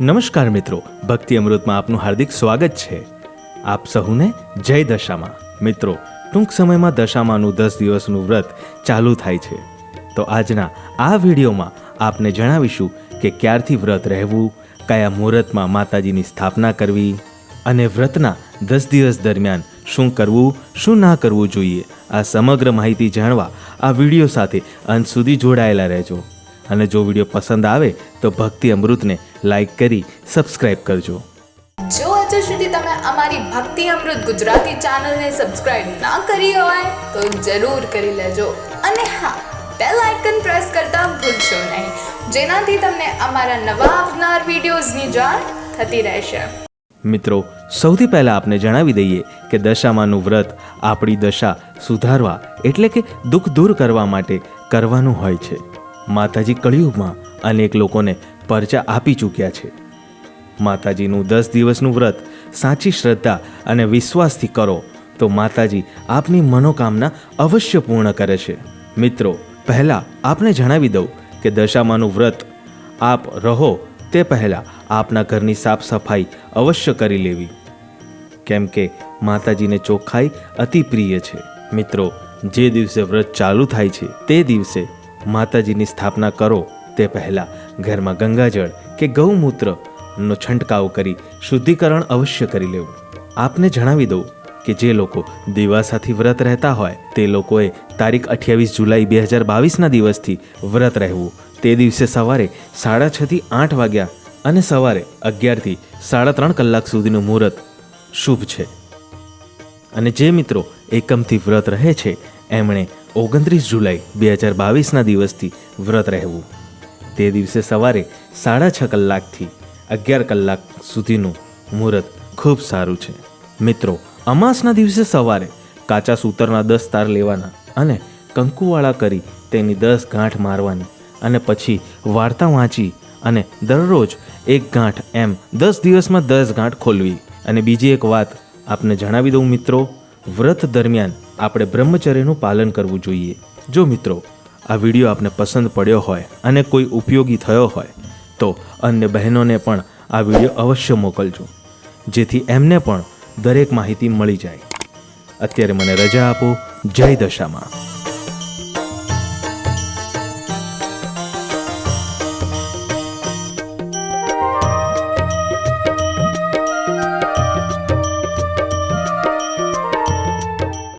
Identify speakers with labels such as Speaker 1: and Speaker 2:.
Speaker 1: નમસ્કાર મિત્રો, ભક્તિ અમૃતમાં આપનું હાર્દિક સ્વાગત છે. આપ સહુને જય દશામાં. મિત્રો, ટૂંક સમયમાં દશામાનું દસ દિવસનું વ્રત ચાલુ થાય છે. તો આજના આ વિડીયોમાં આપને જણાવીશું કે ક્યારથી વ્રત રહેવું, કયા મુહૂર્તમાં માતાજીની સ્થાપના કરવી અને વ્રતના દસ દિવસ દરમિયાન શું કરવું, શું ના કરવું જોઈએ, આ સમગ્ર માહિતી જાણવા આ વીડિયો સાથે અંત સુધી જોડાયેલા રહેજો. અને જો વીડિયો પસંદ આવે તો ભક્તિ અમૃતને લાઈક કરી સબસ્ક્રાઇબ કરજો.
Speaker 2: જો હજુ સુધી તમે અમારી ભક્તિ અમૃત ગુજરાતી ચેનલને સબસ્ક્રાઇબ ના કરી હોય તો જરૂર કરી લેજો. અને હા બેલ આઇકન પ્રેસ કરતા ભૂલશો નહીં જેનાથી તમને અમારા નવા આવનાર વિડીયોઝની જાણ થતી રહેશે.
Speaker 1: મિત્રો સૌથી પહેલાં આપને જણાવી દઈએ કે દશામાનું વ્રત આપણી દશા સુધારવા એટલે કે દુઃખ દૂર કરવા માટે કરવાનું હોય છે. માતાજી કળિયુગમાં અનેક લોકોને પરચા આપી ચૂક્યા છે. માતાજીનું દસ દિવસનું વ્રત સાચી શ્રદ્ધા અને વિશ્વાસથી કરો, તો માતાજી આપની મનોકામના અવશ્ય પૂર્ણ કરે છે. મિત્રો, પહેલાં આપને જણાવી દઉં કે દશામાનું વ્રત, આપ રહો તે પહેલાં આપના ઘરની સાફ સફાઈ અવશ્ય કરી લેવી. કેમ કે માતાજીને ચોખ્ખાઈ અતિ પ્રિય છે. મિત્રો, જે દિવસે વ્રત ચાલુ થાય છે, તે દિવસે માતાજીની સ્થાપના કરો તે પહેલાં ઘરમાં ગંગાજળ કે ગૌમૂત્રનો છંટકાવ કરી શુદ્ધિકરણ અવશ્ય કરી લેવું. આપને જણાવી દઉં કે જે લોકો દિવાસાથી વ્રત રહેતા હોય તે લોકોએ તારીખ અઠ્યાવીસ જુલાઈ બે હજાર બાવીસના દિવસથી વ્રત રહેવું. તે દિવસે સવારે સાડા છથી આઠ વાગ્યા અને સવારે અગિયારથી સાડા ત્રણ કલાક સુધીનું મુહૂર્ત શુભ છે. અને જે મિત્રો એકમથી વ્રત રહે છે, એમણે ઓગણત્રીસ જુલાઈ બે હજાર બાવીસના દિવસથી વ્રત રહેવું. તે દિવસે સવારે સાડા છ કલાકથી અગિયાર કલાક સુધીનું મુહૂર્ત ખૂબ સારું છે. મિત્રો, અમાસના દિવસે સવારે કાચા સૂતરના દસ તાર લેવાના અને કંકુવાળા કરી તેની દસ ગાંઠ મારવાની અને પછી વાર્તા વાંચી અને દરરોજ એક ગાંઠ એમ દસ દિવસમાં દસ ગાંઠ ખોલવી. અને બીજી એક વાત આપને જણાવી દઉં મિત્રો, વ્રત દરમિયાન આપણે બ્રહ્મચર્યનું પાલન કરવું જોઈએ. જો મિત્રો, આ વીડિયો આપને પસંદ પડ્યો હોય અને કોઈ ઉપયોગી થયો હોય, તો અન્ય બહેનોને પણ આ વીડિયો અવશ્ય મોકલજો. જેથી એમને પણ દરેક માહિતી મળી જાય. અત્યારે મને રજા આપો. જય દશામાં.